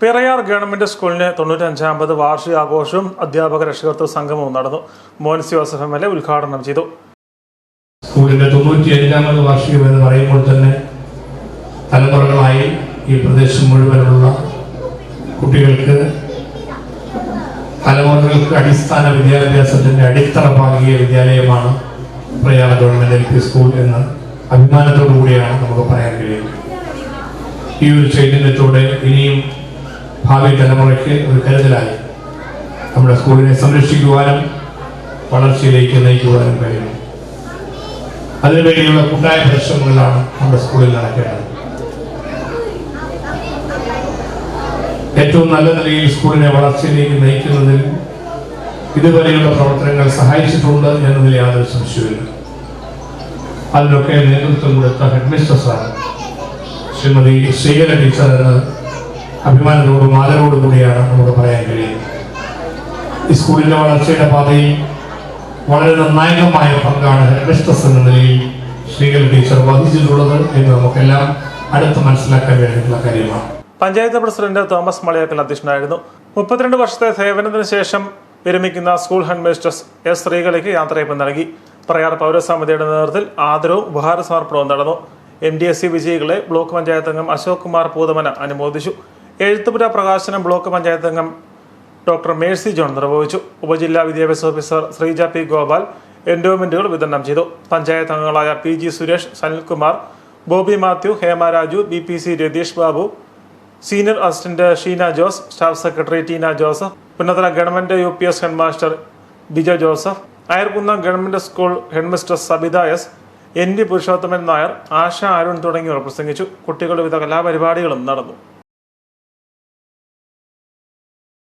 Pirayar government സ്കൂളിന് തൊണ്ണൂറ്റഞ്ചാമ്പത് വാർഷികാഘോഷവും അധ്യാപക രക്ഷകർത്തൃ സംഗമവും നടന്നു. Monsi Joseph M L A ഉദ്ഘാടനം ചെയ്തു. സ്കൂളിന്റെ തൊണ്ണൂറ്റി അഞ്ചാമത് വാർഷികം എന്ന് പറയുമ്പോൾ തന്നെ തലമുറകളായി ഈ പ്രദേശം മുഴുവനുള്ള കുട്ടികൾക്ക് തലമുറകൾക്ക് അടിസ്ഥാന വിദ്യാഭ്യാസത്തിന്റെ അടിത്തറ പാകിയ വിദ്യാലയമാണ് പ്രയാണ ഗവൺമെന്റ് എൽ പി സ്കൂൾ എന്ന് അഭിമാനത്തോടു കൂടിയാണ് നമുക്ക് പറയാൻ കഴിയുന്നത്. ഈ ഒരു ചൈതന്യത്തോടെ ഇനിയും ഭാവി തലമുറയ്ക്ക് ഒരു കരുതലായി. നമ്മുടെ സ്കൂളിനെ സംരക്ഷിക്കുവാനും വളർച്ചയിലേക്ക് നയിക്കുവാനും കഴിയും. അതിനുവേണ്ടിയുള്ള കൂട്ടായ പരിശ്രമങ്ങളാണ് നമ്മുടെ സ്കൂളിൽ നടക്കേണ്ടത്. ഏറ്റവും നല്ല നിലയിൽ സ്കൂളിനെ വളർച്ചയിലേക്ക് നയിക്കുന്നതിൽ ഇതുവരെയുള്ള പ്രവർത്തനങ്ങൾ സഹായിച്ചിട്ടുണ്ട് എന്നതിൽ യാതൊരു സംശയമില്ല അതിനൊക്കെ നേതൃത്വം കൊടുത്ത headmistress sir Shrimati Sreekara teacher എന്ന് അഭിമാനത്തോടും ആദരവോടും കൂടിയാണ് നമുക്ക് പറയാൻ കഴിയുന്നത്. ഈ സ്കൂളിന്റെ വളർച്ചയുടെ പാതയിൽ വളരെ നിർണായകമായ പങ്കാണ് ഹെഡ്മിസ്ട്രസ് എന്ന നിലയിൽ ശ്രീകൾ ടീച്ചർ വഹിച്ചിട്ടുള്ളത് എന്ന് നമുക്കെല്ലാം അടുത്ത് മനസ്സിലാക്കാൻ വേണ്ടിയിട്ടുള്ള കാര്യമാണ്. പഞ്ചായത്ത് പ്രസിഡന്റ് തോമസ് മളിയാക്കൽ അധ്യക്ഷനായിരുന്നു. മുപ്പത്തിരണ്ട് വർഷത്തെ സേവനത്തിന് ശേഷം വിരമിക്കുന്ന സ്കൂൾ ഹെഡ് എസ് ശ്രീകലയ്ക്ക് യാത്രയപ്പ് നൽകി. പ്രയാർ പൗരസമിതിയുടെ നേതൃത്വത്തിൽ ആദരവും ഉപഹാര സമർപ്പണവും നടന്നു. എം ഡി എസ് സി വിജയികളെ ബ്ലോക്ക് പഞ്ചായത്ത് അംഗം അശോക് കുമാർ പൂതമന അനുമോദിച്ചു. എഴുത്തുപുര പ്രകാശനം ബ്ലോക്ക് പഞ്ചായത്ത് അംഗം ഡോക്ടർ മേഴ്സി ജോൺ നിർവഹിച്ചു. ഉപജില്ലാ വിദ്യാഭ്യാസ ഓഫീസർ ശ്രീജ പി ഗോപാൽ എൻഡോമെന്റുകൾ വിതരണം ചെയ്തു. പഞ്ചായത്ത് അംഗങ്ങളായ P G Suresh Sanilkumar Bobby Mathew Hema Raju B P C Ratheesh Babu senior assistant Sheena Jose staff secretary Teena Joseph Punnathala government U P S headmaster Bijo Joseph Ayarkunnam government school headmistress Sabitha S N D Purushothaman Nair Asha Arun തുടങ്ങിയവർ പ്രസംഗിച്ചു. കുട്ടികളുടെ വിവിധ കലാപരിപാടികളും നടന്നു.